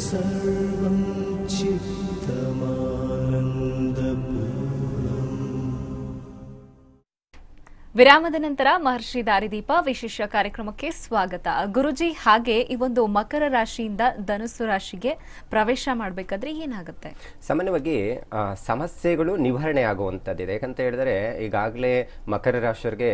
सर्वं चित्तमानन्दपूर्णम् ವಿರಾಮದ ನಂತರ ಮಹರ್ಷಿ ದಾರಿದೀಪ ವಿಶೇಷ ಕಾರ್ಯಕ್ರಮಕ್ಕೆ ಸ್ವಾಗತ ಗುರುಜಿ ಹಾಗೆ ಈ ಒಂದು ಮಕರ ರಾಶಿಯಿಂದ ಧನುಸ್ಸು ರಾಶಿಗೆ ಪ್ರವೇಶ ಮಾಡಬೇಕಾದ್ರೆ ಏನಾಗುತ್ತೆ ಸಾಮಾನ್ಯವಾಗಿ ಆ, ಸಮಸ್ಯೆಗಳು ನಿವಾರಣೆ ಆಗುವಂಥದ್ದಿದೆ ಯಾಕಂತ ಹೇಳಿದ್ರೆ ಈಗಾಗಲೇ ಮಕರ ರಾಶಿಯವರಿಗೆ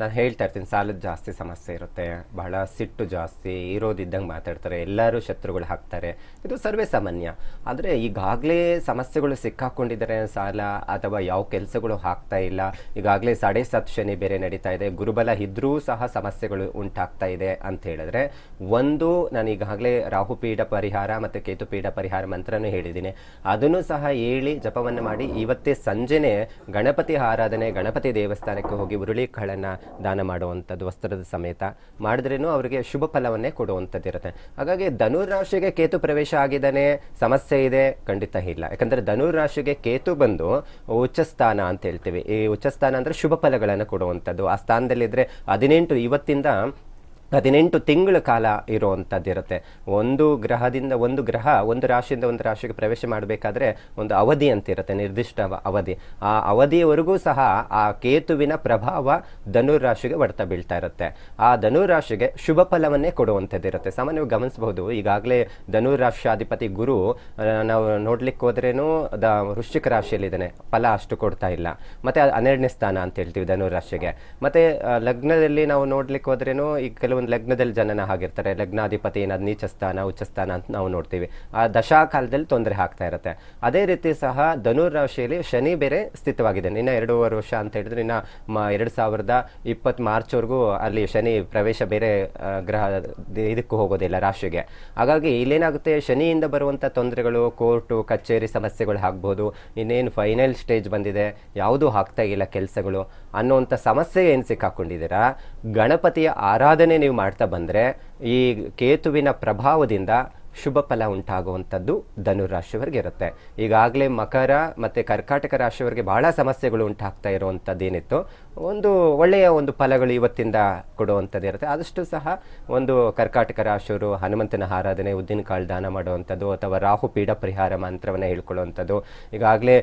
ನಾನು ಹೇಳ್ತಾ ಇರ್ತೀನಿ, ಸಾಲದ ಜಾಸ್ತಿ ಸಮಸ್ಯೆ ಇರುತ್ತೆ, ಬಹಳ ಸಿಟ್ಟು ಜಾಸ್ತಿ, ಇರೋದಿದ್ದಂಗೆ ಮಾತಾಡ್ತಾರೆ, ಎಲ್ಲರೂ ಶತ್ರುಗಳು ಹಾಕ್ತಾರೆ. ಇದು ಸರ್ವೇ ಸಾಮಾನ್ಯ. ಆದರೆ ಈಗಾಗಲೇ ಸಮಸ್ಯೆಗಳು ಸಿಕ್ಕಾಕೊಂಡಿದ್ದಾರೆ, ಸಾಲ ಅಥವಾ ಯಾವ ಕೆಲಸಗಳು ಹಾಕ್ತಾ ಇಲ್ಲ, ಈಗಾಗಲೇ ಸಾಡೆ ಸತ್ ಶನಿ ಬೇರೆ ನಡೀತಾ ಇದೆ, ಗುರುಬಲ ಇದ್ರೂ ಸಹ ಸಮಸ್ಯೆಗಳು ಉಂಟಾಗ್ತಾ ಇದೆ ಅಂತ ಹೇಳಿದ್ರೆ, ಒಂದು ನಾನು ಈಗಾಗಲೇ ರಾಹುಪೀಠ ಪರಿಹಾರ ಮತ್ತು ಕೇತುಪೀಠ ಪರಿಹಾರ ಮಂತ್ರನೂ ಹೇಳಿದ್ದೀನಿ. ಅದನ್ನು ಸಹ ಹೇಳಿ ಜಪವನ್ನು ಮಾಡಿ, ಇವತ್ತೇ ಸಂಜೆನೇ ಗಣಪತಿ ಆರಾಧನೆ, ಗಣಪತಿ ದೇವಸ್ಥಾನಕ್ಕೆ ಹೋಗಿ ಉರುಳಿಕಾಳನ್ನು ದಾನ ಮಾಡುವಂಥದ್ದು, ವಸ್ತ್ರದ ಸಮೇತ ಮಾಡಿದ್ರೇನು ಅವರಿಗೆ ಶುಭ ಫಲವನ್ನೇ ಕೊಡುವಂಥದ್ದು ಇರುತ್ತೆ ಹಾಗಾಗಿ ಧನುರ್ ರಾಶಿಗೆ ಕೇತು ಪ್ರವೇಶ ಆಗಿದ್ದಾನೆ, ಸಮಸ್ಯೆ ಇದೆ, ಖಂಡಿತ ಇಲ್ಲ. ಯಾಕಂದರೆ ಧನುರ್ ರಾಶಿಗೆ ಕೇತು ಬಂದು ಉಚ್ಚ ಸ್ಥಾನ ಅಂತ ಹೇಳ್ತೀವಿ. ಈ ಉಚ್ಚಸ್ಥಾನ ಸ್ಥಾನ ಅಂದ್ರೆ ಶುಭ ಫಲಗಳನ್ನು ಕೊಡುವಂಥದ್ದು. ಆ ಸ್ಥಾನದಲ್ಲಿದ್ದರೆ ಹದಿನೆಂಟು, ಇವತ್ತಿಂದ ಹದಿನೆಂಟು ತಿಂಗಳ ಕಾಲ ಇರುವಂಥದ್ದಿರುತ್ತೆ. ಒಂದು ಗ್ರಹದಿಂದ ಒಂದು ಗ್ರಹ ಒಂದು ರಾಶಿಯಿಂದ ಒಂದು ರಾಶಿಗೆ ಪ್ರವೇಶ ಮಾಡಬೇಕಾದ್ರೆ ಒಂದು ಅವಧಿ ಅಂತ ಇರುತ್ತೆ ನಿರ್ದಿಷ್ಟ ಅವಧಿ. ಆ ಅವಧಿಯವರೆಗೂ ಸಹ ಆ ಕೇತುವಿನ ಪ್ರಭಾವ ಧನುರ್ ರಾಶಿಗೆ ಹೊಡ್ತಾ ಬೀಳ್ತಾ ಇರುತ್ತೆ. ಆ ಧನುರ್ ರಾಶಿಗೆ ಶುಭ ಫಲವನ್ನೇ ಕೊಡುವಂಥದ್ದಿರುತ್ತೆ. ಸಾಮಾನ್ಯವಾಗಿ ಗಮನಿಸಬಹುದು, ಈಗಾಗಲೇ ಧನುರ್ ರಾಶಿಯಾಧಿಪತಿ ಗುರು ನಾವು ನೋಡ್ಲಿಕ್ಕೆ ಹೋದ್ರೇನು, ದ ವೃಶ್ಚಿಕ ರಾಶಿಯಲ್ಲಿದ್ದಾನೆ. ಫಲ ಅಷ್ಟು ಕೊಡ್ತಾ ಇಲ್ಲ. ಮತ್ತೆ ಹನ್ನೆರಡನೇ ಸ್ಥಾನ ಅಂತ ಹೇಳ್ತೀವಿ ಧನುರ್ ರಾಶಿಗೆ. ಮತ್ತೆ ಲಗ್ನದಲ್ಲಿ ನಾವು ನೋಡ್ಲಿಕ್ಕೆ ಹೋದ್ರೇನು ಈಗ ಕೆಲವೊಂದು ಲಗ್ನದಲ್ಲಿ ಜನನ ಆಗಿರ್ತಾರೆ. ಲಗ್ನಾಧಿಪತಿ ಏನಾದ್ರು ನೀಚ ಸ್ಥಾನ ಉಚ್ಚ ಸ್ಥಾನ ಅಂತ ನಾವು ನೋಡ್ತೀವಿ. ಆ ದಶಾ ಕಾಲದಲ್ಲಿ ತೊಂದರೆ ಆಗ್ತಾ ಇರುತ್ತೆ. ಅದೇ ರೀತಿ ಸಹ ಧನುರ್ ರಾಶಿಯಲ್ಲಿ ಶನಿ ಬೇರೆ ಸ್ಥಿತವಾಗಿದೆ. ಇನ್ನ ಎರಡೂವರೆ ವರ್ಷ ಅಂತ ಹೇಳಿದ್ರೆ ಇನ್ನ ಮ ಎರಡು ಸಾವಿರದ ಇಪ್ಪತ್ತು ಮಾರ್ಚ್ವರೆಗೂ ಅಲ್ಲಿ ಶನಿ ಪ್ರವೇಶ ಬೇರೆ ಗ್ರಹ ಇದಕ್ಕೂ ಹೋಗೋದಿಲ್ಲ ರಾಶಿಗೆ. ಹಾಗಾಗಿ ಇಲ್ಲೇನಾಗುತ್ತೆ, ಶನಿಯಿಂದ ಬರುವಂಥ ತೊಂದರೆಗಳು, ಕೋರ್ಟು, ಕಚೇರಿ ಸಮಸ್ಯೆಗಳು ಆಗ್ಬೋದು. ಇನ್ನೇನು ಫೈನಲ್ ಸ್ಟೇಜ್ ಬಂದಿದೆ, ಯಾವುದೂ ಆಗ್ತಾ ಇಲ್ಲ ಕೆಲಸಗಳು ಅನ್ನೋವಂಥ ಸಮಸ್ಯೆ ಏನು ಸಿಕ್ಕಾಕೊಂಡಿದ್ದೀರಾ? ಗಣಪತಿಯ ಆರಾಧನೆ ನೀವು ಮಾಡ್ತಾ ಬಂದರೆ ಈ ಕೇತುವಿನ ಪ್ರಭಾವದಿಂದ ಶುಭ ಫಲ ಉಂಟಾಗುವಂಥದ್ದು ಧನುರ್ ರಾಶಿಯವರಿಗೆ ಇರುತ್ತೆ. ಈಗಾಗಲೇ ಮಕರ ಮತ್ತು ಕರ್ಕಾಟಕ ರಾಶಿಯವರಿಗೆ ಭಾಳ ಸಮಸ್ಯೆಗಳು ಉಂಟಾಗ್ತಾ ಇರುವಂಥದ್ದು ಏನಿತ್ತು? ಒಂದು ಒಳ್ಳೆಯ ಒಂದು ಫಲಗಳು ಇವತ್ತಿಂದ ಕೊಡುವಂಥದ್ದು ಇರುತ್ತೆ. ಆದಷ್ಟು ಸಹ ಒಂದು ಕರ್ಕಾಟಕ ರಾಶಿಯವರು ಹನುಮಂತನ ಆರಾಧನೆ, ಉದ್ದಿನ ಕಾಳು ದಾನ ಮಾಡುವಂಥದ್ದು, ಅಥವಾ ರಾಹು ಪೀಡ ಪರಿಹಾರ ಮಂತ್ರವನ್ನು ಹೇಳ್ಕೊಳ್ಳುವಂಥದ್ದು. ಈಗಾಗಲೇ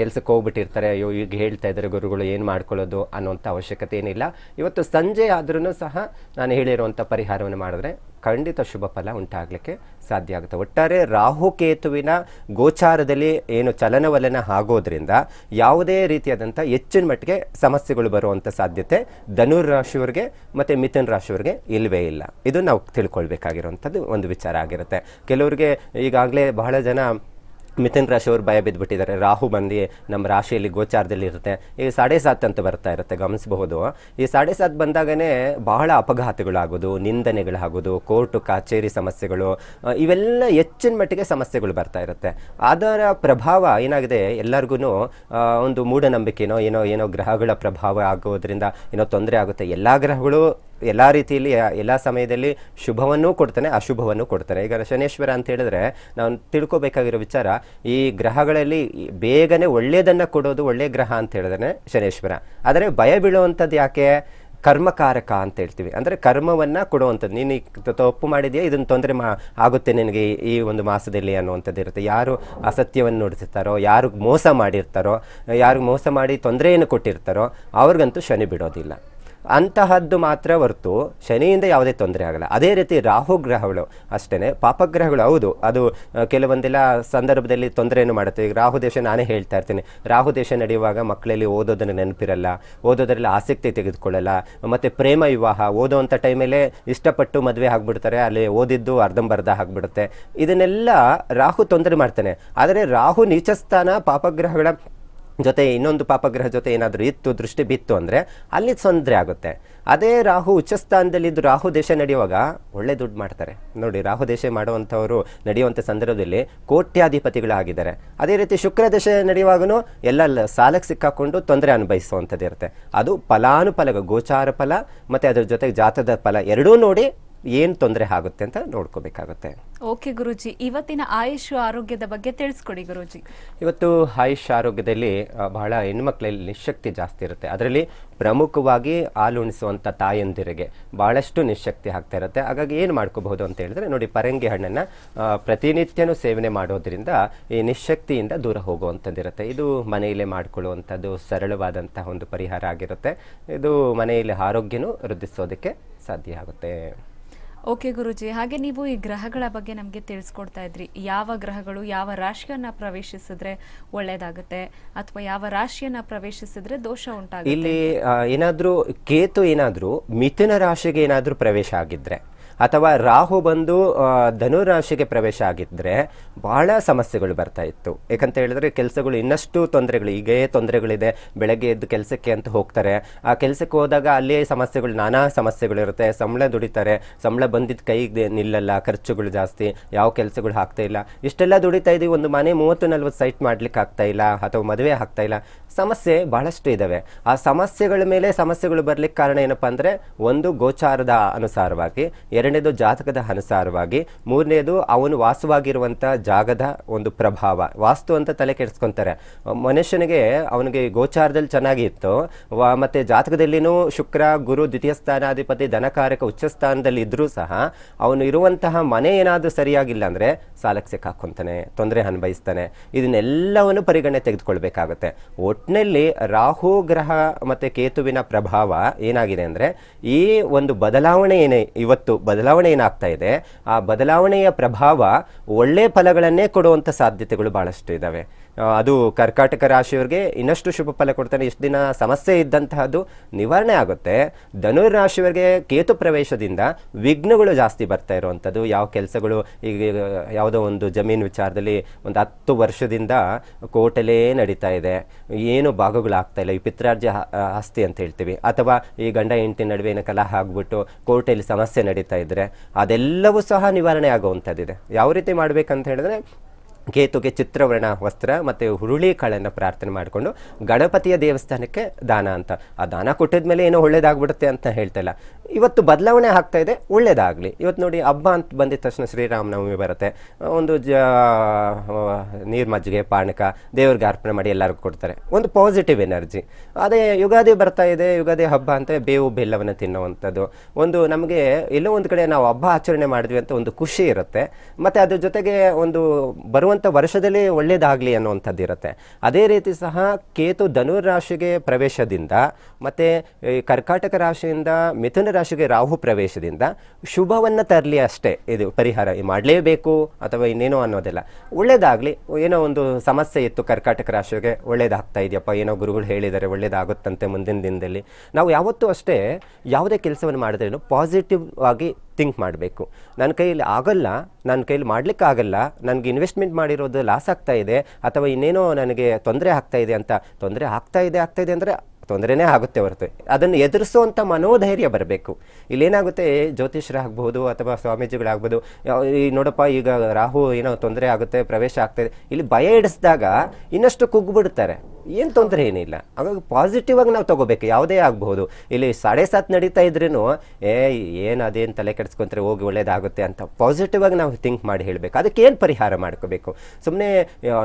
ಕೆಲಸಕ್ಕೆ ಹೋಗ್ಬಿಟ್ಟಿರ್ತಾರೆ. ಅಯ್ಯೋ, ಈಗ ಹೇಳ್ತಾ ಇದ್ದಾರೆ ಗುರುಗಳು, ಏನು ಮಾಡ್ಕೊಳ್ಳೋದು ಅನ್ನೋಂಥ ಅವಶ್ಯಕತೆ ಏನಿಲ್ಲ. ಇವತ್ತು ಸಂಜೆ ಆದ್ರೂ ಸಹ ನಾನು ಹೇಳಿರುವಂಥ ಪರಿಹಾರವನ್ನು ಮಾಡಿದ್ರೆ ಖಂಡಿತ ಶುಭ ಫಲ ಉಂಟಾಗಲಿಕ್ಕೆ ಸಾಧ್ಯ ಆಗುತ್ತೆ. ಒಟ್ಟಾರೆ ರಾಹುಕೇತುವಿನ ಗೋಚಾರದಲ್ಲಿ ಏನು ಚಲನವಲನ ಆಗೋದ್ರಿಂದ ಯಾವುದೇ ರೀತಿಯಾದಂಥ ಹೆಚ್ಚಿನ ಮಟ್ಟಿಗೆ ಸಮಸ್ಯೆಗಳು ಬರುವಂಥ ಸಾಧ್ಯತೆ ಧನುರ್ ರಾಶಿಯವರಿಗೆ ಮತ್ತು ಮಿಥುನ್ ರಾಶಿಯವರಿಗೆ ಇಲ್ಲವೇ ಇಲ್ಲ. ಇದು ನಾವು ತಿಳ್ಕೊಳ್ಬೇಕಾಗಿರುವಂಥದ್ದು ಒಂದು ವಿಚಾರ ಆಗಿರುತ್ತೆ. ಕೆಲವರಿಗೆ ಈಗಾಗಲೇ ಬಹಳ ಜನ ಮಿಥುನ್ ರಾಶಿಯವರು ಭಯ ಬಿದ್ದುಬಿಟ್ಟಿದ್ದಾರೆ ರಾಹು ಬಂದು ನಮ್ಮ ರಾಶಿಯಲ್ಲಿ ಗೋಚಾರದಲ್ಲಿ ಇರುತ್ತೆ. ಈ ಸಾಡೆ ಸಾತ್ ಅಂತ ಬರ್ತಾ ಇರುತ್ತೆ, ಗಮನಿಸಬಹುದು. ಈ ಸಾಡೆ ಸಾತ್ ಬಂದಾಗನೇ ಬಹಳ ಅಪಘಾತಗಳಾಗೋದು, ನಿಂದನೆಗಳಾಗೋದು, ಕೋರ್ಟು, ಕಚೇರಿ ಸಮಸ್ಯೆಗಳು ಇವೆಲ್ಲ ಹೆಚ್ಚಿನ ಮಟ್ಟಿಗೆ ಸಮಸ್ಯೆಗಳು ಬರ್ತಾ ಇರುತ್ತೆ. ಅದರ ಪ್ರಭಾವ ಏನಾಗಿದೆ? ಎಲ್ಲರಿಗೂ ಒಂದು ಮೂಢನಂಬಿಕೆನೋ, ಏನೋ ಏನೋ ಗ್ರಹಗಳ ಪ್ರಭಾವ ಆಗೋದ್ರಿಂದ ಏನೋ ತೊಂದರೆ ಆಗುತ್ತೆ. ಎಲ್ಲ ಗ್ರಹಗಳು ಎಲ್ಲ ರೀತಿಯಲ್ಲಿ ಎಲ್ಲ ಸಮಯದಲ್ಲಿ ಶುಭವನ್ನೂ ಕೊಡ್ತಾನೆ, ಅಶುಭವನ್ನು ಕೊಡ್ತಾನೆ. ಈಗ ಶನೇಶ್ವರ ಅಂತ ಹೇಳಿದ್ರೆ ನಾವು ತಿಳ್ಕೊಬೇಕಾಗಿರೋ ವಿಚಾರ, ಈ ಗ್ರಹಗಳಲ್ಲಿ ಬೇಗನೆ ಒಳ್ಳೆಯದನ್ನು ಕೊಡೋದು ಒಳ್ಳೆಯ ಗ್ರಹ ಅಂತ ಹೇಳಿದ್ರೆ ಶನೇಶ್ವರ. ಆದರೆ ಭಯ ಬೀಳುವಂಥದ್ದು ಯಾಕೆ? ಕರ್ಮಕಾರಕ ಅಂತ ಹೇಳ್ತೀವಿ. ಅಂದರೆ ಕರ್ಮವನ್ನು ಕೊಡುವಂಥದ್ದು. ನೀನು ಈ ತಪ್ಪು ಮಾಡಿದೆಯಾ? ಇದನ್ನು ತೊಂದರೆ ಮಾ, ಆಗುತ್ತೆ ನಿನಗೆ ಈ- ಈ ಒಂದು ಮಾಸದಲ್ಲಿ ಅನ್ನುವಂಥದ್ದು ಇರುತ್ತೆ. ಯಾರು ಅಸತ್ಯವನ್ನು ನುಡಿಸಿರ್ತಾರೋ ಯಾರು ಮೋಸ ಮಾಡಿರ್ತಾರೋ ಯಾರಿಗೆ ಮೋಸ ಮಾಡಿ ತೊಂದರೆಯನ್ನು ಕೊಟ್ಟಿರ್ತಾರೋ, ಅವ್ರಿಗಂತೂ ಶನಿ ಬಿಡೋದಿಲ್ಲ. ಅಂತಹದ್ದು ಮಾತ್ರ ಹೊರತು ಶನಿಯಿಂದ ಯಾವುದೇ ತೊಂದರೆ ಆಗಲ್ಲ. ಅದೇ ರೀತಿ ರಾಹು ಗ್ರಹಗಳು ಅಷ್ಟೇ ಪಾಪಗ್ರಹಗಳು ಹೌದು. ಅದು ಕೆಲವೊಂದೆಲ್ಲ ಸಂದರ್ಭದಲ್ಲಿ ತೊಂದರೆಯನ್ನು ಮಾಡುತ್ತೆ. ಈಗ ರಾಹು ದೇಶ ನಾನೇ ಹೇಳ್ತಾ ಇರ್ತೀನಿ. ರಾಹು ದೇಶ ನಡೆಯುವಾಗ ಮಕ್ಕಳಲ್ಲಿ ಓದೋದನ್ನು ನೆನಪಿರಲ್ಲ, ಓದೋದ್ರಲ್ಲಿ ಆಸಕ್ತಿ ತೆಗೆದುಕೊಳ್ಳಲ್ಲ, ಮತ್ತು ಪ್ರೇಮ ವಿವಾಹ ಓದೋವಂಥ ಟೈಮಲ್ಲೇ ಇಷ್ಟಪಟ್ಟು ಮದುವೆ ಆಗಿಬಿಡ್ತಾರೆ, ಅಲ್ಲಿ ಓದಿದ್ದು ಅರ್ಧಂಬರ್ಧ ಆಗಿಬಿಡುತ್ತೆ. ಇದನ್ನೆಲ್ಲ ರಾಹು ತೊಂದರೆ ಮಾಡ್ತಾನೆ. ಆದರೆ ರಾಹು ನೀಚಸ್ಥಾನ, ಪಾಪಗ್ರಹಗಳ ಜೊತೆ ಇನ್ನೊಂದು ಪಾಪಗ್ರಹ ಜೊತೆ ಏನಾದರೂ ಇತ್ತು, ದೃಷ್ಟಿ ಬಿತ್ತು ಅಂದರೆ ಅಲ್ಲಿ ತೊಂದರೆ ಆಗುತ್ತೆ. ಅದೇ ರಾಹು ಉಚ್ಚಸ್ಥಾನದಲ್ಲಿದ್ದು ರಾಹು ದೇಶ ನಡೆಯುವಾಗ ಒಳ್ಳೆ ದುಡ್ಡು ಮಾಡ್ತಾರೆ. ನೋಡಿ, ರಾಹು ದೇಶ ಮಾಡುವಂಥವರು ನಡೆಯುವಂಥ ಸಂದರ್ಭದಲ್ಲಿ ಕೋಟ್ಯಾಧಿಪತಿಗಳಾಗಿದ್ದಾರೆ. ಅದೇ ರೀತಿ ಶುಕ್ರ ದೇಶ ನಡೆಯುವಾಗೂ ಎಲ್ಲ ಸಾಲಕ್ಕೆ ಸಿಕ್ಕಾಕೊಂಡು ತೊಂದರೆ ಅನುಭವಿಸುವಂಥದ್ದು ಇರುತ್ತೆ ಅದು ಫಲಾನುಫಲ ಗೋಚಾರ ಫಲ ಮತ್ತು ಅದರ ಜೊತೆಗೆ ಜಾತದ ಫಲ ಎರಡೂ ನೋಡಿ ಏನು ತೊಂದರೆ ಆಗುತ್ತೆ ಅಂತ ನೋಡ್ಕೋಬೇಕಾಗುತ್ತೆ. ಓಕೆ ಗುರುಜಿ. ಇವತ್ತಿನ ಆಯುಷ್ ಆರೋಗ್ಯದ ಬಗ್ಗೆ ತಿಳಿಸ್ಕೊಡಿ ಗುರುಜಿ. ಇವತ್ತು ಆಯುಷ್ ಆರೋಗ್ಯದಲ್ಲಿ ಬಹಳ ಹೆಣ್ಮಕ್ಳಲ್ಲಿ ನಿಶಕ್ತಿ ಜಾಸ್ತಿ ಇರುತ್ತೆ. ಅದರಲ್ಲಿ ಪ್ರಮುಖವಾಗಿ ಹಾಲುಣಿಸುವಂಥ ತಾಯಂದಿರಿಗೆ ಭಾಳಷ್ಟು ನಿಶಕ್ತಿ ಆಗ್ತಾ ಇರುತ್ತೆ. ಹಾಗಾಗಿ ಏನು ಮಾಡ್ಕೋಬಹುದು ಅಂತ ಹೇಳಿದ್ರೆ ನೋಡಿ ಪರಂಗಿ ಹಣ್ಣನ್ನು ಪ್ರತಿನಿತ್ಯನೂ ಸೇವನೆ ಮಾಡೋದ್ರಿಂದ ಈ ನಿಶಕ್ತಿಯಿಂದ ದೂರ ಹೋಗುವಂಥದ್ದಿರುತ್ತೆ. ಇದು ಮನೆಯಲ್ಲೇ ಮಾಡ್ಕೊಳ್ಳುವಂಥದ್ದು ಸರಳವಾದಂತಹ ಒಂದು ಪರಿಹಾರ ಆಗಿರುತ್ತೆ. ಇದು ಮನೆಯಲ್ಲಿ ಆರೋಗ್ಯನೂ ವೃದ್ಧಿಸೋದಕ್ಕೆ ಸಾಧ್ಯ ಆಗುತ್ತೆ. ಓಕೆ ಗುರುಜಿ, ಹಾಗೆ ನೀವು ಈ ಗ್ರಹಗಳ ಬಗ್ಗೆ ನಮಗೆ ತಿಳಿಸ್ಕೊಡ್ತಾ ಇದ್ರಿ. ಯಾವ ಗ್ರಹಗಳು ಯಾವ ರಾಶಿಯನ್ನ ಪ್ರವೇಶಿಸಿದ್ರೆ ಒಳ್ಳೇದಾಗುತ್ತೆ? ಅಥವಾ ಯಾವ ರಾಶಿಯನ್ನ ಪ್ರವೇಶಿಸಿದ್ರೆ ದೋಷ ಉಂಟಾಗುತ್ತೆ ಇಲ್ಲಿ ಏನಾದ್ರೂ ಕೇತು ಏನಾದ್ರೂ, ಮಿಥುನ ರಾಶಿಗೆ ಏನಾದ್ರೂ ಪ್ರವೇಶ ಆಗಿದ್ರೆ ಅಥವಾ ರಾಹು ಬಂದು ಧನುರಾಶಿಗೆ ಧನು ರಾಶಿಗೆ ಪ್ರವೇಶ ಆಗಿದ್ರೆ ಬಹಳ ಸಮಸ್ಯೆಗಳು ಬರ್ತಾ ಇತ್ತು. ಯಾಕಂತ ಹೇಳಿದ್ರೆ ಕೆಲಸಗಳು ಇನ್ನಷ್ಟು ತೊಂದರೆಗಳು, ಈಗೇ ತೊಂದರೆಗಳಿದೆ. ಬೆಳಗ್ಗೆ ಎದ್ದು ಕೆಲಸಕ್ಕೆ ಅಂತ ಹೋಗ್ತಾರೆ. ಆ ಕೆಲಸಕ್ಕೆ ಹೋದಾಗ ಅಲ್ಲೇ ಸಮಸ್ಯೆಗಳು, ನಾನಾ ಸಮಸ್ಯೆಗಳಿರುತ್ತೆ ಸಂಬಳ ದುಡಿತಾರೆ. ಸಂಬಳ ಬಂದಿದ್ದ ಕೈಗೆ ನಿಲ್ಲಲ್ಲ, ಖರ್ಚುಗಳು ಜಾಸ್ತಿ, ಯಾವ ಕೆಲಸಗಳು ಆಗ್ತಾ ಇಲ್ಲ. ಇಷ್ಟೆಲ್ಲ ದುಡಿತಾ ಇದ್ದೀವಿ. ಒಂದು ಮನೆ ಮೂವತ್ತು ನಲ್ವತ್ತು ಸೈಟ್ ಮಾಡ್ಲಿಕ್ಕೆ ಆಗ್ತಾ ಇಲ್ಲ, ಅಥವಾ ಮದುವೆ ಆಗ್ತಾ ಇಲ್ಲ. ಸಮಸ್ಯೆ ಬಹಳಷ್ಟು ಇದ್ದಾವೆ ಆ ಸಮಸ್ಯೆಗಳ ಮೇಲೆ ಸಮಸ್ಯೆಗಳು ಬರಲಿಕ್ಕೆ ಕಾರಣ ಏನಪ್ಪಾ ಅಂದರೆ ಒಂದು ಗೋಚಾರದ ಅನುಸಾರವಾಗಿ, ಎರಡನೇದು ಜಾತಕದ ಅನುಸಾರವಾಗಿ, ಮೂರನೇದು ಅವನು ವಾಸವಾಗಿರುವಂಥ ಜಾಗದ ಒಂದು ಪ್ರಭಾವ, ವಾಸ್ತು ಅಂತ ತಲೆ ಕೆಡಿಸ್ಕೊತಾರೆ. ಮನುಷ್ಯನಿಗೆ ಅವನಿಗೆ ಗೋಚಾರದಲ್ಲಿ ಚೆನ್ನಾಗಿ ಇತ್ತು. ವ- ಮತ್ತೆ ಜಾತಕದಲ್ಲಿನೂ ಶುಕ್ರ, ಗುರು, ದ್ವಿತೀಯ ಸ್ಥಾನಾಧಿಪತಿ, ಧನಕಾರಕ, ಉಚ್ಚ ಸ್ಥಾನದಲ್ಲಿ ಇದ್ದರೂ ಸಹ ಅವನು ಇರುವಂತಹ ಮನೆ ಏನಾದರೂ ಸರಿಯಾಗಿಲ್ಲ ಅಂದರೆ ಸಾಲಕ್ಕೆ ಸಿಕ್ಕಾಕೊಂತಾನೆ, ತೊಂದರೆ ಅನುಭವಿಸ್ತಾನೆ. ಇದನ್ನೆಲ್ಲವನ್ನು ಪರಿಗಣನೆ ತೆಗೆದುಕೊಳ್ಬೇಕಾಗುತ್ತೆ. ಒಟ್ಟಿನಲ್ಲಿ ರಾಹು ಗ್ರಹ ಮತ್ತೆ ಕೇತುವಿನ ಪ್ರಭಾವ ಏನಾಗಿದೆ ಅಂದ್ರೆ ಈ ಒಂದು ಬದಲಾವಣೆ ಏನೇ ಇವತ್ತು ಬದಲಾವಣೆ ಏನಾಗ್ತಾ ಇದೆ ಆ ಬದಲಾವಣೆಯ ಪ್ರಭಾವ ಒಳ್ಳೆಯ ಫಲಗಳನ್ನೇ ಕೊಡುವಂತ ಸಾಧ್ಯತೆಗಳು ಬಹಳಷ್ಟು ಇದಾವೆ. ಆ, ಅದು ಕರ್ಕಾಟಕ ರಾಶಿಯವರಿಗೆ ಇನ್ನಷ್ಟು ಶುಭ ಫಲ ಕೊಡ್ತಾನೆ. ಇಷ್ಟು ದಿನ ಸಮಸ್ಯೆ ಇದ್ದಂತಹದ್ದು ನಿವಾರಣೆ ಆಗುತ್ತೆ. ಧನುರ್ ರಾಶಿಯವರಿಗೆ ಕೇತು ಪ್ರವೇಶದಿಂದ ವಿಘ್ನಗಳು ಜಾಸ್ತಿ ಬರ್ತಾ ಇರುವಂಥದ್ದು. ಯಾವ ಕೆಲಸಗಳು, ಈಗ ಯಾವುದೋ ಒಂದು ಜಮೀನು ವಿಚಾರದಲ್ಲಿ ಒಂದು ಹತ್ತು ವರ್ಷದಿಂದ ಕೋಟಲೇ ನಡೀತಾ ಇದೆ. ಏನು ಭಾಗಗಳು ಆಗ್ತಾ ಇಲ್ಲ. ಈ ಪಿತ್ರಾರ್ಜ ಆಸ್ತಿ ಅಂತ ಹೇಳ್ತೀವಿ. ಅಥವಾ ಈ ಗಂಡ ಹೆಂಡತಿ ನಡುವೆ ಏನೋ ಕಲಹ ಆಗ್ಬಿಟ್ಟು ಕೋರ್ಟಲ್ಲಿ ಸಮಸ್ಯೆ ನಡೀತಾ ಇದ್ರೆ ಅದೆಲ್ಲವೂ ಸಹ ನಿವಾರಣೆ ಆಗುವಂಥದ್ದಿದೆ. ಯಾವ ರೀತಿ ಮಾಡಬೇಕಂತ ಹೇಳಿದ್ರೆ ಕೇತುಗೆ ಚಿತ್ರವರ್ಣ ವಸ್ತ್ರ ಮತ್ತು ಹುರುಳಿ ಕಾಳನ್ನು ಪ್ರಾರ್ಥನೆ ಮಾಡಿಕೊಂಡು ಗಣಪತಿಯ ದೇವಸ್ಥಾನಕ್ಕೆ ದಾನ ಅಂತ. ಆ ದಾನ ಕೊಟ್ಟಿದ ಮೇಲೆ ಏನೋ ಒಳ್ಳೇದಾಗ್ಬಿಡುತ್ತೆ ಅಂತ ಹೇಳ್ತಾ ಇಲ್ಲ ಇವತ್ತು ಬದಲಾವಣೆ ಆಗ್ತಾ ಇದೆ, ಒಳ್ಳೇದಾಗಲಿ. ಇವತ್ತು ನೋಡಿ ಹಬ್ಬ ಅಂತ ಬಂದಿದ ತಕ್ಷಣ ಶ್ರೀರಾಮನವಮಿ ಬರುತ್ತೆ. ಒಂದು ಜ ನೀರು ಮಜ್ಜಿಗೆ, ಪಾನಕ, ದೇವ್ರಿಗೆ ಅರ್ಪಣೆ ಮಾಡಿ ಎಲ್ಲರಿಗೂ ಕೊಡ್ತಾರೆ. ಒಂದು ಪಾಸಿಟಿವ್ ಎನರ್ಜಿ ಅದೇ ಯುಗಾದಿ ಬರ್ತಾ ಇದೆ, ಯುಗಾದಿ ಹಬ್ಬ ಅಂತ ಬೇವು ಬೆಲ್ಲವನ್ನು ತಿನ್ನುವಂಥದ್ದು. ಒಂದು ನಮಗೆ ಎಲ್ಲೋ ಒಂದು ಕಡೆ ನಾವು ಹಬ್ಬ ಆಚರಣೆ ಮಾಡಿದ್ವಿ ಅಂತ ಒಂದು ಖುಷಿ ಇರುತ್ತೆ. ಮತ್ತು ಅದ್ರ ಜೊತೆಗೆ ಒಂದು ಬರುವಂಥ ವರ್ಷದಲ್ಲಿ ಒಳ್ಳೇದಾಗಲಿ ಅನ್ನುವಂಥದ್ದು ಇರುತ್ತೆ. ಅದೇ ರೀತಿ ಸಹ ಕೇತು ಧನುರ್ ರಾಶಿಗೆ ಪ್ರವೇಶದಿಂದ, ಮತ್ತು ಕರ್ಕಾಟಕ ರಾಶಿಯಿಂದ ಮಿಥುನ ರಾಶಿಗೆ ರಾಹು ಪ್ರವೇಶದಿಂದ ಶುಭವನ್ನು ತರಲಿ ಅಷ್ಟೇ. ಇದು ಪರಿಹಾರ ಮಾಡಲೇಬೇಕು ಅಥವಾ ಇನ್ನೇನೋ ಅನ್ನೋದಿಲ್ಲ. ಒಳ್ಳೇದಾಗಲಿ, ಏನೋ ಒಂದು ಸಮಸ್ಯೆ ಇತ್ತು ಕರ್ಕಾಟಕ ರಾಶಿಗೆ ಒಳ್ಳೇದಾಗ್ತಾ ಇದೆಯಪ್ಪ, ಏನೋ ಗುರುಗಳು ಹೇಳಿದ್ದಾರೆ ಒಳ್ಳೇದಾಗುತ್ತಂತೆ ಮುಂದಿನ ದಿನದಲ್ಲಿ. ನಾವು ಯಾವತ್ತೂ ಅಷ್ಟೇ ಯಾವುದೇ ಕೆಲಸವನ್ನು ಮಾಡಿದ್ರೇನು ಪಾಸಿಟಿವ್ ಆಗಿ ಥಿಂಕ್ ಮಾಡಬೇಕು. ನನ್ನ ಕೈಯಲ್ಲಿ ಆಗಲ್ಲ, ನನ್ನ ಕೈಯಲ್ಲಿ ಮಾಡ್ಲಿಕ್ಕೆ ಆಗಲ್ಲ, ನನಗೆ ಇನ್ವೆಸ್ಟ್ಮೆಂಟ್ ಮಾಡಿರೋದು ಲಾಸ್ ಆಗ್ತಾ ಇದೆ, ಅಥವಾ ಇನ್ನೇನೋ ನನಗೆ ತೊಂದರೆ ಆಗ್ತಾ ಇದೆ ಅಂತ, ತೊಂದರೆ ಆಗ್ತಾ ಇದೆ ಆಗ್ತಾ ಇದೆ ಅಂದರೆ ತೊಂದರೆನೇ ಆಗುತ್ತೆ ಹೊರತು. ಅದನ್ನು ಎದುರಿಸುವಂಥ ಮನೋಧೈರ್ಯ ಬರಬೇಕು. ಇಲ್ಲೇನಾಗುತ್ತೆ ಜ್ಯೋತಿಷ್ಯರಾಗ್ಬೋದು ಅಥವಾ ಸ್ವಾಮೀಜಿಗಳಾಗ್ಬೋದು ಈ ನೋಡಪ್ಪ, ಈಗ ರಾಹು ಏನೋ ತೊಂದರೆ ಆಗುತ್ತೆ, ಪ್ರವೇಶ ಆಗ್ತದೆ ಇಲ್ಲಿ ಭಯ ಇಡಿಸಿದಾಗ ಇನ್ನಷ್ಟು ಕುಗ್ಗಿಬಿಡ್ತಾರೆ. ಏನು ತೊಂದರೆ ಏನಿಲ್ಲ. ಹಾಗಾಗಿ ಪಾಸಿಟಿವ್ ಆಗಿ ನಾವು ತಗೋಬೇಕು. ಯಾವುದೇ ಆಗಬಹುದು. ಇಲ್ಲಿ ಸಾಡೆ ಸಾತ್ ನಡೀತಾ ಇದ್ರೂ ಏ, ಏನು ಅದೇನು ತಲೆ ಕೆಡಿಸ್ಕೊಂತಾರೆ ಹೋಗಿ ಒಳ್ಳೇದಾಗುತ್ತೆ ಅಂತ ಪಾಸಿಟಿವ್ ಆಗಿ ನಾವು ಥಿಂಕ್ ಮಾಡಿ ಹೇಳಬೇಕು. ಅದಕ್ಕೆ ಏನು ಪರಿಹಾರ ಮಾಡ್ಕೋಬೇಕು? ಸುಮ್ಮನೆ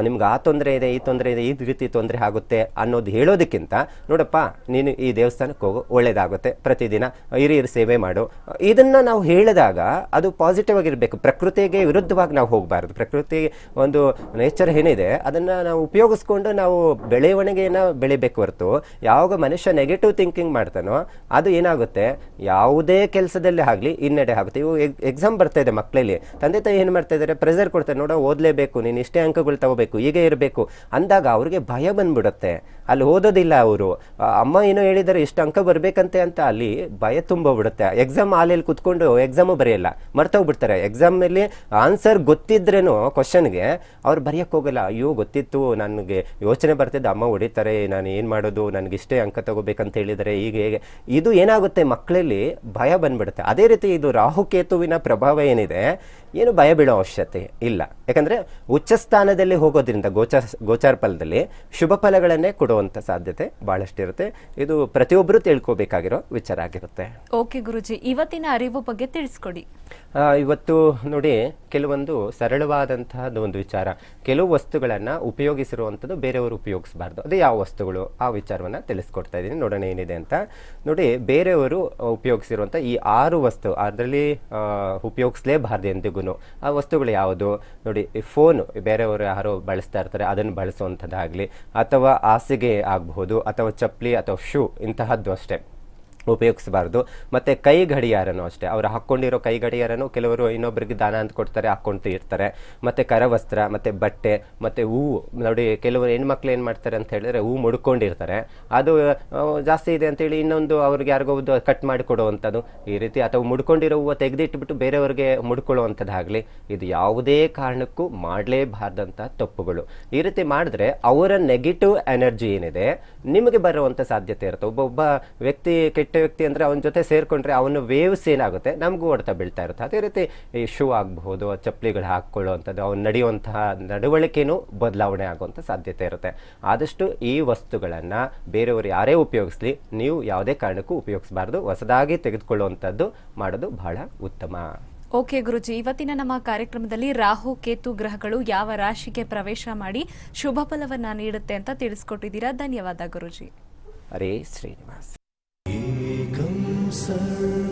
ನಿಮ್ಗೆ ಆ ತೊಂದರೆ ಇದೆ, ಈ ತೊಂದರೆ ಇದೆ, ಈ ರೀತಿ ತೊಂದರೆ ಆಗುತ್ತೆ ಅನ್ನೋದು ಹೇಳೋದಕ್ಕಿಂತ, ನೋಡಪ್ಪ, ನೀನು ಈ ದೇವಸ್ಥಾನಕ್ಕೆ ಹೋಗು, ಒಳ್ಳೇದಾಗುತ್ತೆ. ಪ್ರತಿದಿನ ಹಿರಿಯರು ಸೇವೆ ಮಾಡು. ಇದನ್ನು ನಾವು ಹೇಳಿದಾಗ ಅದು ಪಾಸಿಟಿವ್ ಆಗಿರಬೇಕು. ಪ್ರಕೃತಿಗೆ ವಿರುದ್ಧವಾಗಿ ನಾವು ಹೋಗಬಾರ್ದು. ಪ್ರಕೃತಿ ಒಂದು ನೇಚರ್ ಏನಿದೆ, ಅದನ್ನು ನಾವು ಉಪಯೋಗಿಸ್ಕೊಂಡು ನಾವು ಬೆಳವಣಿಗೆಯನ್ನು ಬೆಳಿಬೇಕು ಹೊರತು ಯಾವಾಗ ಮನುಷ್ಯ ನೆಗೆಟಿವ್ ಥಿಂಕಿಂಗ್ ಮಾಡ್ತಾನೋ ಅದು ಏನಾಗುತ್ತೆ? ಯಾವುದೇ ಕೆಲಸದಲ್ಲಿ ಆಗಲಿ ಹಿನ್ನಡೆ ಆಗುತ್ತೆ. ಇವು ಎಕ್ಸಾಮ್ ಬರ್ತಾ ಇದೆ ಮಕ್ಕಳಲ್ಲಿ ತಂದೆ ತಾಯಿ ಏನು ಮಾಡ್ತಾ ಇದ್ದಾರೆ? ಪ್ರೆಸರ್ ಕೊಡ್ತಾರೆ. ನೋಡೋ, ಓದಲೇಬೇಕು, ನೀನು ಇಷ್ಟೇ ಅಂಕಗಳು ತಗೋಬೇಕು, ಹೀಗೆ ಇರಬೇಕು. ಅಂದಾಗ ಅವ್ರಿಗೆ ಭಯ ಬಂದ್ಬಿಡುತ್ತೆ. ಅಲ್ಲಿ ಓದೋದಿಲ್ಲ ಅವರು. ಅಮ್ಮ ಏನೋ ಹೇಳಿದ್ದಾರೆ, ಇಷ್ಟು ಅಂಕ ಬರಬೇಕಂತೆ ಅಂತ ಅಲ್ಲಿ ಭಯ ತುಂಬೋಗ್ಬಿಡುತ್ತೆ. ಎಕ್ಸಾಮ್ ಹಾಲಲ್ಲಿ ಕುತ್ಕೊಂಡು ಎಕ್ಸಾಮು ಬರೆಯಲ್ಲ. ಮರ್ತೋಗ್ಬಿಡ್ತಾರೆ. ಎಕ್ಸಾಮಲ್ಲಿ ಆನ್ಸರ್ ಗೊತ್ತಿದ್ರೇನು ಕ್ವಶನ್ಗೆ ಅವ್ರು ಬರೆಯೋಕ್ಕೋಗಲ್ಲ ಅಯ್ಯೋ, ಗೊತ್ತಿತ್ತು, ನನಗೆ ಯೋಚನೆ ಬರ್ತಿದ್ದ ಅಮ್ಮ ಹೊಡಿತಾರೆ ನಾನು ಏನು ಮಾಡೋದು ನನಗೆ ಇಷ್ಟೇ ಅಂಕ ತಗೋಬೇಕಂತ ಹೇಳಿದರೆ ಈಗ ಹೇಗೆ. ಇದು ಏನಾಗುತ್ತೆ ಮಕ್ಕಳಲ್ಲಿ ಭಯ ಬಂದ್ಬಿಡುತ್ತೆ. ಅದೇ ರೀತಿ ಇದು ರಾಹುಕೇತುವಿನ ಪ್ರಭಾವ ಏನಿದೆ ಏನು ಭಯ ಬೀಳೋ ಅವಶ್ಯಕತೆ ಇಲ್ಲ. ಯಾಕಂದರೆ ಉಚ್ಚ ಸ್ಥಾನದಲ್ಲಿ ಹೋಗೋದ್ರಿಂದ ಗೋಚಾರ ಗೋಚಾರ ಫಲದಲ್ಲಿ ಶುಭ ಫಲಗಳನ್ನೇ ಕೊಡುವಂಥ ಸಾಧ್ಯತೆ ಭಾಳಷ್ಟಿರುತ್ತೆ ಇದು ಪ್ರತಿಯೊಬ್ಬರು ತಿಳ್ಕೋಬೇಕಾಗಿರೋ ವಿಚಾರ ಆಗಿರುತ್ತೆ. ಓಕೆ ಗುರುಜಿ ಇವತ್ತಿನ ಅರಿವು ಬಗ್ಗೆ ತಿಳಿಸ್ಕೊಡಿ. ಇವತ್ತು ನೋಡಿ ಕೆಲವೊಂದು ಸರಳವಾದಂತಹದ್ದು ಒಂದು ವಿಚಾರ. ಕೆಲವು ವಸ್ತುಗಳನ್ನು ಉಪಯೋಗಿಸಿರುವಂಥದ್ದು ಬೇರೆಯವರು ಉಪಯೋಗಿಸಬಾರ್ದು. ಅದು ಯಾವ ವಸ್ತುಗಳು, ಆ ವಿಚಾರವನ್ನು ತಿಳಿಸ್ಕೊಡ್ತಾ ಇದ್ದೀನಿ. ನೋಡೋಣ ಏನಿದೆ ಅಂತ. ನೋಡಿ, ಬೇರೆಯವರು ಉಪಯೋಗಿಸಿರುವಂಥ ಈ ಆರು ವಸ್ತು, ಅದರಲ್ಲಿ ಉಪಯೋಗಿಸಲೇಬಾರ್ದು ಎಂದಿಗೂ. ಆ ವಸ್ತುಗಳು ಯಾವುದು? ನೋಡಿ, ಈ ಫೋನ್, ಬೇರೆಯವರು ಯಾರು ಬಳಸ್ತಾ ಇರ್ತಾರೆ, ಅದನ್ನು ಬಳಸುವಂಥದ್ದಾಗಲಿ, ಅಥವಾ ಹಾಸಿಗೆ ಆಗಬಹುದು, ಅಥವಾ ಚಪ್ಪಲಿ, ಅಥವಾ ಶೂ, ಇಂತಹದ್ದು ಅಷ್ಟೇ. ಉಪಯೋಗಿಸಬಾರ್ದು. ಮತ್ತು ಕೈ ಗಡಿಯಾರನೂ ಅಷ್ಟೇ. ಅವರು ಹಾಕ್ಕೊಂಡಿರೋ ಕೈ ಗಡಿಯಾರನು ಕೆಲವರು ಇನ್ನೊಬ್ಬರಿಗೆ ದಾನ ಅಂತ ಕೊಡ್ತಾರೆ ಹಾಕ್ಕೊಂತ ಇರ್ತಾರೆ. ಮತ್ತು ಕರವಸ್ತ್ರ, ಮತ್ತು ಬಟ್ಟೆ, ಮತ್ತು ಹೂವು. ನೋಡಿ, ಕೆಲವರು ಹೆಣ್ಮಕ್ಳು ಏನು ಮಾಡ್ತಾರೆ ಅಂತ ಹೇಳಿದ್ರೆ ಹೂವು ಮುಡ್ಕೊಂಡಿರ್ತಾರೆ. ಅದು ಜಾಸ್ತಿ ಇದೆ ಅಂತೇಳಿ ಇನ್ನೊಂದು ಅವ್ರಿಗೆ ಯಾರಿಗೋ ಒಂದು ಕಟ್ ಮಾಡಿ ಕೊಡುವಂಥದ್ದು. ಈ ರೀತಿ ಅಥವಾ ಮುಡ್ಕೊಂಡಿರೋ ಹೂವು ತೆಗೆದಿಟ್ಬಿಟ್ಟು ಬೇರೆಯವ್ರಿಗೆ ಮುಡ್ಕೊಳ್ಳುವಂಥದ್ದಾಗಲಿ, ಇದು ಯಾವುದೇ ಕಾರಣಕ್ಕೂ ಮಾಡಲೇಬಾರ್ದಂಥ ತಪ್ಪುಗಳು. ಈ ರೀತಿ ಮಾಡಿದ್ರೆ ಅವರ ನೆಗೆಟಿವ್ ಎನರ್ಜಿ ಏನಿದೆ, ನಿಮಗೆ ಬರುವಂಥ ಸಾಧ್ಯತೆ ಇರುತ್ತೆ. ಒಬ್ಬೊಬ್ಬ ಒಬ್ಬ ವ್ಯಕ್ತಿ ಕೆಟ್ಟ ವ್ಯಕ್ತಿ ಅಂದರೆ ಅವನ ಜೊತೆ ಸೇರಿಕೊಂಡ್ರೆ ಅವನ ವೇವ್ಸ್ ಏನಾಗುತ್ತೆ? ನಮಗೂ ಹೊಡೆತ ಬೀಳ್ತಾ ಇರುತ್ತೆ. ಅದೇ ರೀತಿ ಈ ಶೂ ಆಗಬಹುದು ಚಪ್ಪಲಿಗಳು ಹಾಕ್ಕೊಳ್ಳುವಂಥದ್ದು ಅವ್ನು ನಡೆಯುವಂತಹ ನಡವಳಿಕೆನೂ ಬದಲಾವಣೆ ಆಗುವಂಥ ಸಾಧ್ಯತೆ ಇರುತ್ತೆ. ಆದಷ್ಟು ಈ ವಸ್ತುಗಳನ್ನು ಬೇರೆಯವರು ಯಾರೇ ಉಪಯೋಗಿಸ್ಲಿ ನೀವು ಯಾವುದೇ ಕಾರಣಕ್ಕೂ ಉಪಯೋಗಿಸಬಾರ್ದು. ಹೊಸದಾಗಿ ತೆಗೆದುಕೊಳ್ಳುವಂಥದ್ದು ಮಾಡೋದು ಬಹಳ ಉತ್ತಮ. ಓಕೆ ಗುರುಜಿ ಇವತ್ತಿನ ನಮ್ಮ ಕಾರ್ಯಕ್ರಮದಲ್ಲಿ ರಾಹು ಕೇತು ಗ್ರಹಗಳು ಯಾವ ರಾಶಿಗೆ ಪ್ರವೇಶ ಮಾಡಿ ಶುಭ ಫಲವನ್ನ ನೀಡುತ್ತೆ ಅಂತ ತಿಳಿಸ್ಕೊಟ್ಟಿದ್ದೀರಾ? ಧನ್ಯವಾದ ಗುರುಜಿ. ಹರೇ ಶ್ರೀನಿವಾಸ್. sir.